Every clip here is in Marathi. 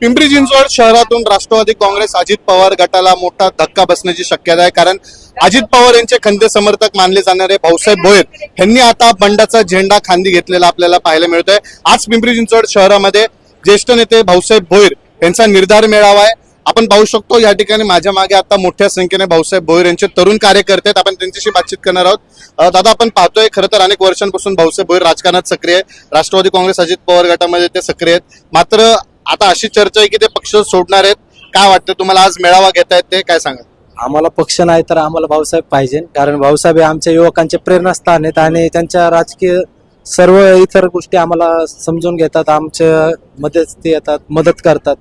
पिंपरी चिंचवड शहरातून राष्ट्रवादी काँग्रेस अजित पवार गटाला मोठा धक्का बसण्याची शक्यता आहे. कारण अजित पवार यांचे खंदे समर्थक मानले जाणारे भाऊसाहेब भोयर यांनी आता बंडाचा झेंडा खांदी घेतलेला आपल्याला पाहायला मिळतोय. आज पिंपरी चिंचवड शहरामध्ये ज्येष्ठ नेते भाऊसाहेब भोयर यांचा निर्धार मेळावा आहे. आपण पाहू शकतो या ठिकाणी माझ्या मागे आता मोठ्या संख्येने भाऊसाहेब भोयर यांचे तरुण कार्यकर्ते आहेत. आपण त्यांच्याशी बातचीत करणार आहोत. दादा आपण पाहतोय खरं तर अनेक वर्षांपासून भाऊसाहेब भोयर राजकारणात सक्रिय आहे राष्ट्रवादी काँग्रेस अजित पवार गटामध्ये ते सक्रिय आहेत. मात्र आता अशी चर्चा आहे की ते पक्ष सोडणार आहेत. काय वाटतं? तुम्हाला आज मेळावा घेता येत ते काय सांगा आम्हाला पक्ष नाही तर आम्हाला भाऊसाहेब पाहिजे. कारण भाऊसाहेब हे आमच्या युवकांचे प्रेरणास्थान आहेत आणि त्यांच्या राजकीय सर्व इतर गोष्टी आम्हाला समजून घेतात. आमच्या मदत ते येतात मदत करतात.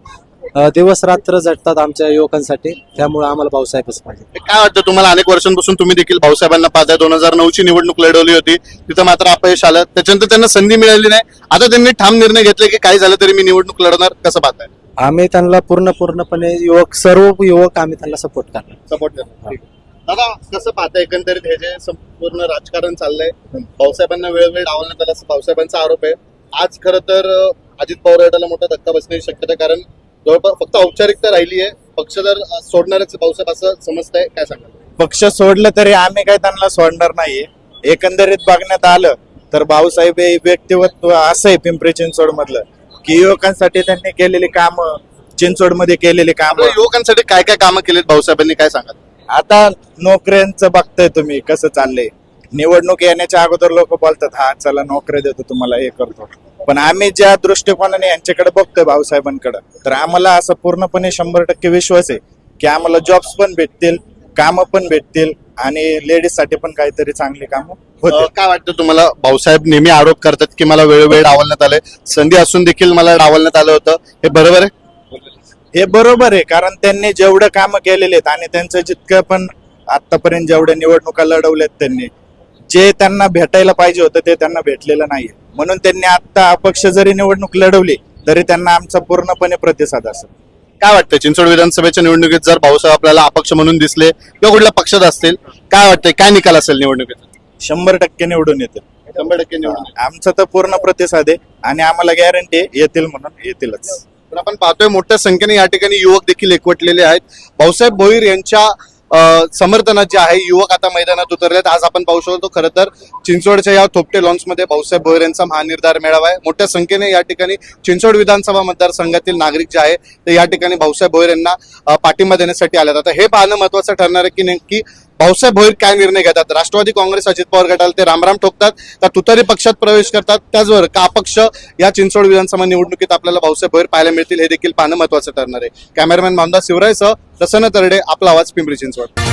दिवस रात्र झटतात आमच्या युवकांसाठी. त्यामुळे आम्हाला भाऊसाहेबच पाहिजे. काय वाटतं तुम्हाला? अनेक वर्षांपासून तुम्ही देखील भाऊसाहेबांना पाहताय. दोन हजार नऊ ची निवडणूक लढवली होती. तिथं मात्र अपयश आलं. त्याच्यानंतर त्यांना संधी मिळाली नाही. आता त्यांनी ठाम निर्णय घेतले की काही झालं तरी मी निवडणूक लढवणार. कसं पाहताय? आम्ही त्यांना पूर्ण पूर्णपणे युवक सर्व युवक आम्ही त्यांना सपोर्ट करणार. सपोर्ट दादा कसं पाहताय? एकंदरीत हे जे संपूर्ण राजकारण चाललंय भाऊसाहेबांना वेळोवेळी डावलण्यात आला असं भाऊसाहेबांचा आरोप आहे. आज खरं तर अं, अजित पवार गटाला मोठा धक्का बसण्याची शक्यता आहे. कारण जवळपास फक्त औपचारिकता राहिली आहे. पक्ष जर सोडणारच भाऊसाहेब असं समजतंय? काय सांगा पक्ष सोडलं तरी आम्ही काही त्यांना सोडणार नाहीये. एकंदरीत बघण्यात आलं तर भाऊसाहेब हे व्यक्तिमत्व असं आहे पिंपरी चिंचवड मधलं की युवकांसाठी त्यांनी केलेली कामं चिंचवडमध्ये केलेली कामं. युवकांसाठी काय काय कामं केलीत? भाऊसाहेबांनी काय सांगा आता नोकऱ्यांचं बघताय तुम्ही कसं चाललंय. निवडणूक येण्याच्या अगोदर लोक बोलतात हा चला नोकऱ्या देतो तुम्हाला हे करतो. पण आम्ही ज्या दृष्टिकोनाने यांच्याकडे बघतोय भाऊसाहेबांकडे तर आम्हाला असं पूर्णपणे शंभर टक्के विश्वास आहे की आम्हाला जॉब्स पण भेटतील कामं पण भेटतील आणि लेडीजसाठी पण काहीतरी चांगली कामं होतील. काय वाटतं तुम्हाला? भाऊसाहेब नेहमी आरोप करतात की मला वेळोवेळी डावलण्यात आलंय. संधी असून देखील मला डावलण्यात आलं होतं. हे बरोबर आहे? हे बरोबर आहे कारण त्यांनी जेवढं कामं केलेले आहेत आणि त्यांचं जितकं पण आतापर्यंत जेवढ्या निवडणुका लढवल्यात त्यांनी जे त्यांना भेटायला पाहिजे होतं ते त्यांना भेटलेलं नाहीये. म्हणून त्यांनी आता अपक्ष जरी निवडणूक लढवली तरी त्यांना आमचा पूर्णपणे प्रतिसाद असेल. काय वाटतं चिंचवड विधानसभेच्या निवडणुकीत जर भाऊसाहेब आपल्याला अपक्ष म्हणून दिसले किंवा कुठल्या पक्षात असतील काय वाटतंय? काय निकाल असेल निवडणुकीत? शंभर टक्के निवडून येतील. शंभर टक्के निवडणूक आमचा तर पूर्ण प्रतिसाद आहे आणि आम्हाला गॅरंटी येतील म्हणून येतीलच. पण आपण पाहतोय मोठ्या संख्येने या ठिकाणी युवक देखील एकवटलेले आहेत. भाऊसाहेब भोईर यांच्या समर्थनात जे आहे. युवक आता मैदानात उतरलेत. आज आपण पाहू शकतो खरं तर चिंचवडच्या या थोपटे लॉन्समध्ये भाऊसाहेब भोयर यांचा महानिर्धार मेळावा आहे. मोठ्या संख्येने या ठिकाणी चिंचवड विधानसभा मतदारसंघातील नागरिक जे आहे ते या ठिकाणी भाऊसाहेब भोयर यांना पाठिंबा देण्यासाठी आले आता हे पाहणं महत्वाचं ठरणार आहे की नेमकी भाऊसाहेब भोईर काय निर्णय घेतात? राष्ट्रवादी काँग्रेस अजित पवार गटाला ते रामराम ठोकतात का तुतारी पक्षात प्रवेश करतात? त्याचबरोबर का अपक्ष या चिंचवड विधानसभा निवडणुकीत आपल्याला भाऊसाहेब भोईर पाहायला मिळतील हे देखील पाहणं महत्वाचं ठरणार आहे. कॅमेरामॅन मामदा शिवरायसह प्रसन्न तरडे आपला आवाज पिंपरी चिंचवड.